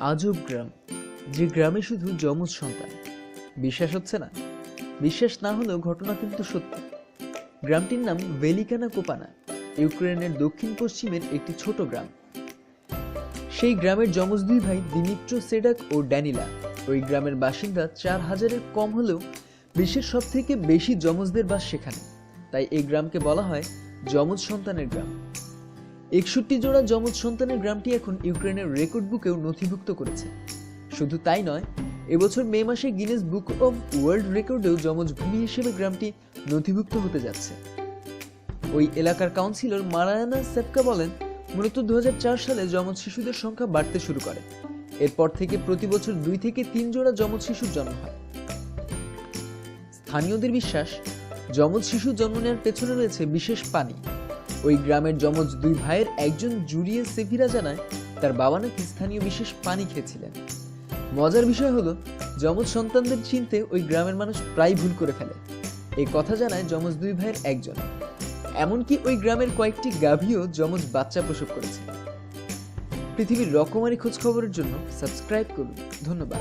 আজব গ্রাম, যে গ্রামে শুধু যমজ সন্তান। বিশ্বাস হচ্ছে না? বিশ্বাস না হলেও ঘটনা কিন্তু সত্যি। গ্রামটির নাম ভেলিকানা কোপানা, ইউক্রেনের দক্ষিণ পশ্চিমের একটি ছোট গ্রাম। সেই গ্রামের যমজ দুই ভাই দিমিত্র সেডাক ও ড্যানিলা। ওই গ্রামের বাসিন্দা চার হাজারের কম হলেও বিশ্বের সব থেকে বেশি যমজদের বাস সেখানে। তাই এই গ্রামকে বলা হয় যমজ সন্তানের গ্রাম। একষট্টি জোড়া যমজ সন্তানের গ্রামটি এখন ইউক্রেনের রেকর্ড বুকেও নথিভুক্ত করেছে। শুধু তাই নয়, এবছর মে মাসে গিনেস বুক অব ওয়ার্ল্ড রেকর্ডেও যমজ ভূমি হিসেবে গ্রামটি নথিভুক্ত হতে যাচ্ছে। ওই এলাকার কাউন্সিলর মারায়ানা সেপকা বলেন, মূলত দু সালে যমজ শিশুদের সংখ্যা বাড়তে শুরু করে। এরপর থেকে প্রতি বছর দুই থেকে তিন জোড়া যমজ শিশুর জন্ম হয়। স্থানীয়দের বিশ্বাস, যমজ শিশু জন্ম নেওয়ার পেছনে রয়েছে বিশেষ পানি। ওই গ্রামের যমজ দুই ভাইয়ের একজন জুলিয়ে সেভিরা জানায় তার বাবা নাকি স্থানীয় বিশেষ পানি খেয়েছিলেন। মজার বিষয় হলো, যমজ সন্তানদের চিনতে ওই গ্রামের মানুষ প্রায় ভুল করে ফেলে। এই কথা জানায় যমজ দুই ভাইয়ের একজন। এমনকি ওই গ্রামের কয়েকটি গাভীও যমজ বাচ্চা প্রসব করেছে। পৃথিবীর রকমারি খোঁজ খবরের জন্য সাবস্ক্রাইব করুন। ধন্যবাদ।